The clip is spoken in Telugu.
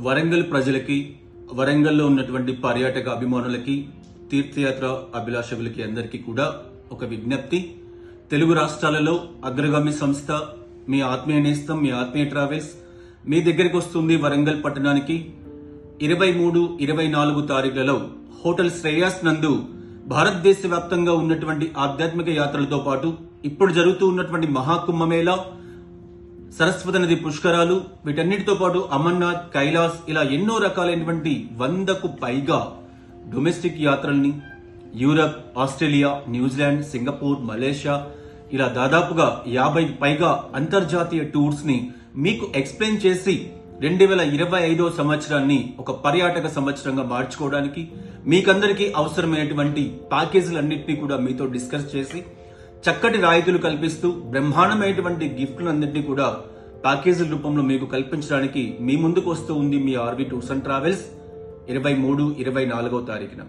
వరంగల్ ప్రజలకి వరంగల్లో ఉన్నటువంటి పర్యాటక అభిమానులకి తీర్థయాత్ర అభిలాషకులకి అందరికీ కూడా ఒక విజ్ఞప్తి. తెలుగు రాష్ట్రాలలో అగ్రగామి సంస్థ మీ ఆత్మీయ నేస్తం మీ ఆత్మీయ ట్రావెల్స్ మీ దగ్గరికి వస్తుంది వరంగల్ పట్టణానికి. ఇరవై మూడు ఇరవై నాలుగు తారీఖులలో హోటల్ శ్రేయాస్ నందు భారతదేశ వ్యాప్తంగా ఉన్నటువంటి ఆధ్యాత్మిక యాత్రలతో పాటు ఇప్పుడు జరుగుతూ ఉన్నటువంటి మహాకుంభమేళ సరస్వతి నది పుష్కరాలు వీటన్నిటితో పాటు అమర్నాథ్ కైలాస్ ఇలా ఎన్నో రకాలైనటువంటి వందకు పైగా domestic యాత్రల్ని Europe Australia New Zealand Singapore Malaysia ఇలా దాదాపుగా యాభై పైగా అంతర్జాతీయ టూర్స్ని మీకు ఎక్స్ప్లెయిన్ చేసి రెండు వేల ఇరవై ఐదో సంవత్సరాన్ని ఒక పర్యాటక సంవత్సరంగా మార్చుకోవడానికి మీకందరికీ అవసరమైనటువంటి ప్యాకేజీలన్నింటినీ కూడా మీతో డిస్కస్ చేసి చక్కటి రాయితీలు కల్పిస్తూ బ్రహ్మాండమైనటువంటి గిఫ్ట్లన్నింటినీ కూడా ప్యాకేజీల రూపంలో మీకు కల్పించడానికి మీ ముందుకు వస్తూ ఉంది మీ ఆర్వి టూర్స్ అండ్ ట్రావెల్స్. ఇరవై మూడు ఇరవై నాలుగో తారీఖున.